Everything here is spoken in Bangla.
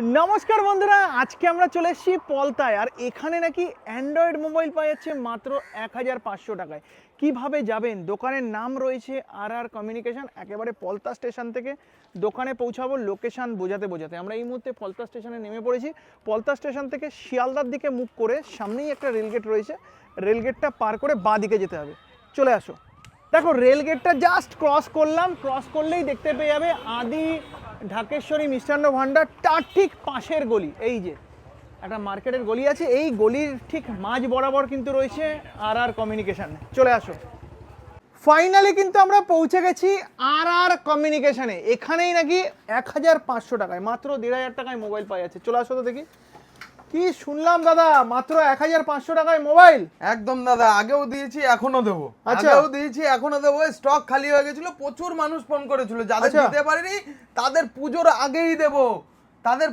নমস্কার বন্ধুরা, আজকে আমরা চলে এসেছি পলতায়, আর এখানে নাকি অ্যান্ড্রয়েড মোবাইল পাওয়া যাচ্ছে মাত্র এক হাজার পাঁচশো টাকায়। কীভাবে যাবেন? দোকানের নাম রয়েছে আর আর কমিউনিকেশন একেবারে পলতা স্টেশন থেকে দোকানে পৌঁছাবো লোকেশান বোঝাতে বোঝাতে। আমরা এই মুহূর্তে পলতা স্টেশনে নেমে পড়েছি। পলতা স্টেশন থেকে শিয়ালদার দিকে মুখ করে সামনেই একটা রেলগেট রয়েছে। রেলগেটটা পার করে বাঁ দিকে যেতে হবে। চলে আসো। দেখো রেলগেটটা জাস্ট ক্রস করলাম ক্রস করলেই দেখতে পেয়ে যাবে আদি ঢাকেশ্বরী মিষ্টান্ন ভাণ্ডার তার ঠিক পাশের গলি, এই যে, একটা মার্কেটের গলি আছে, এই গলির ঠিক মাঝ বরাবর কিন্তু রয়েছে আর আর কমিউনিকেশান। চলে আসো। ফাইনালি কিন্তু আমরা পৌঁছে গেছি আর আর কমিউনিকেশানে। এখানেই নাকি এক হাজার পাঁচশো টাকায়, মাত্র দেড় হাজার টাকায় মোবাইল পাওয়া যাচ্ছে। চলে আসো তো দেখি। কি শুনলাম দাদা? মাত্র এক হাজার পাঁচশো টাকায় মোবাইল? একদম দাদা আগেও দিয়েছি এখনও দেবো। আচ্ছা। আগেও দিয়েছি এখনও দেবো। স্টক খালি হয়ে গেছিল প্রচুর মানুষ ফোন করেছিল। যাদের আচ্ছা। দিতে পারিনি তাদের পুজোর আগেই দেবো। তাদের